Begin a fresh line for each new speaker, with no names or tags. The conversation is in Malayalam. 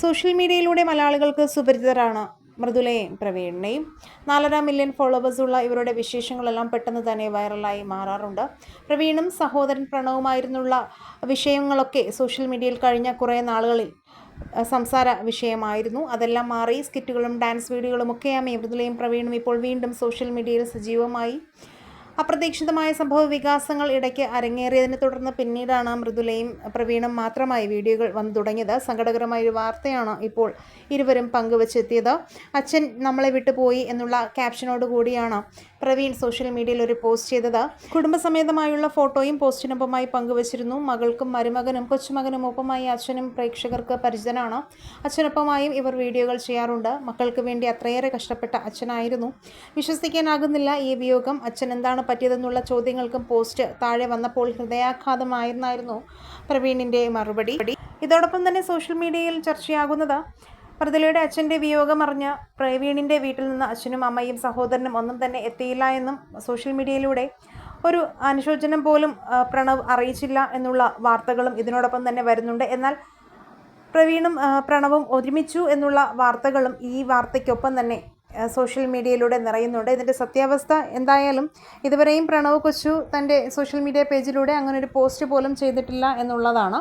സോഷ്യൽ മീഡിയയിലൂടെ മലയാളികൾക്ക് സുപരിചിതരാണ് മൃദുലയും പ്രവീണിനെയും നാലര മില്യൺ ഫോളോവേഴ്സ് ഉള്ള ഇവരുടെ വിശേഷങ്ങളെല്ലാം പെട്ടെന്ന് തന്നെ വൈറലായി മാറാറുണ്ട്. പ്രവീണും സഹോദരൻ പ്രണവുമായിരുന്നുള്ള വിഷയങ്ങളൊക്കെ സോഷ്യൽ മീഡിയയിൽ കഴിഞ്ഞ കുറേ നാളുകളിൽ സംസാര വിഷയമായിരുന്നു. അതെല്ലാം മാറി സ്കിറ്റുകളും ഡാൻസ് വീഡിയോകളും ഒക്കെയാമേ മൃദുലയും പ്രവീണും ഇപ്പോൾ വീണ്ടും സോഷ്യൽ മീഡിയയിൽ സജീവമായി. അപ്രതീക്ഷിതമായ സംഭവ വികാസങ്ങൾ ഇടയ്ക്ക് അരങ്ങേറിയതിനെ തുടർന്ന് പിന്നീടാണ് മൃദുലയും പ്രവീണും മാത്രമായി വീഡിയോകൾ വന്നു തുടങ്ങിയത്. സങ്കടകരമായ ഒരു വാർത്തയാണ് ഇപ്പോൾ ഇരുവരും പങ്കുവച്ചെത്തിയത്. അച്ഛൻ നമ്മളെ വിട്ടുപോയി എന്നുള്ള ക്യാപ്ഷനോട് കൂടിയാണ് പ്രവീൺ സോഷ്യൽ മീഡിയയിൽ ഒരു പോസ്റ്റ് ചെയ്തത്. കുടുംബസമേതമായുള്ള ഫോട്ടോയും പോസ്റ്റിനൊപ്പമായി പങ്കുവച്ചിരുന്നു. മകൾക്കും മരുമകനും കൊച്ചുമകനും ഒപ്പമായി അച്ഛനും പ്രേക്ഷകർക്ക് പരിചിതനാണ്. അച്ഛനൊപ്പമായും ഇവർ വീഡിയോകൾ ചെയ്യാറുണ്ട്. മക്കൾക്ക് വേണ്ടി അത്രയേറെ കഷ്ടപ്പെട്ട അച്ഛനായിരുന്നു. വിശ്വസിക്കാനാകുന്നില്ല ഈ വിയോഗം. അച്ഛൻ എന്താണ് പറ്റിയതെന്നുള്ള ചോദ്യങ്ങൾക്കും പോസ്റ്റ് താഴെ വന്നപ്പോൾ ഹൃദയാഘാതമായിരുന്നായിരുന്നു പ്രവീണിന്റെ മറുപടി. ഇതോടൊപ്പം തന്നെ സോഷ്യൽ മീഡിയയിൽ ചർച്ചയാകുന്നത് പ്രതിലയുടെ അച്ഛന്റെ വിയോഗം അറിഞ്ഞ പ്രവീണിന്റെ വീട്ടിൽ നിന്ന് അച്ഛനും അമ്മയും സഹോദരനും ഒന്നും തന്നെ എത്തിയില്ല എന്നും സോഷ്യൽ മീഡിയയിലൂടെ ഒരു അനുശോചനം പോലും പ്രണവ് അറിയിച്ചില്ല എന്നുള്ള വാർത്തകളും ഇതിനോടൊപ്പം തന്നെ വരുന്നുണ്ട്. എന്നാൽ പ്രവീണും പ്രണവും ഒരുമിച്ചു എന്നുള്ള വാർത്തകളും ഈ വാർത്തയ്ക്കൊപ്പം തന്നെ സോഷ്യൽ മീഡിയയിലൂടെ നിറയുന്നുണ്ട്. ഇതിന്റെ സത്യാവസ്ഥ എന്തായാലും ഇതുവരെയും പ്രണവ് കൊച്ചു തന്റെ സോഷ്യൽ മീഡിയ പേജിലൂടെ അങ്ങനെ ഒരു പോസ്റ്റ് പോലും ചെയ്തിട്ടില്ല എന്നുള്ളതാണ്.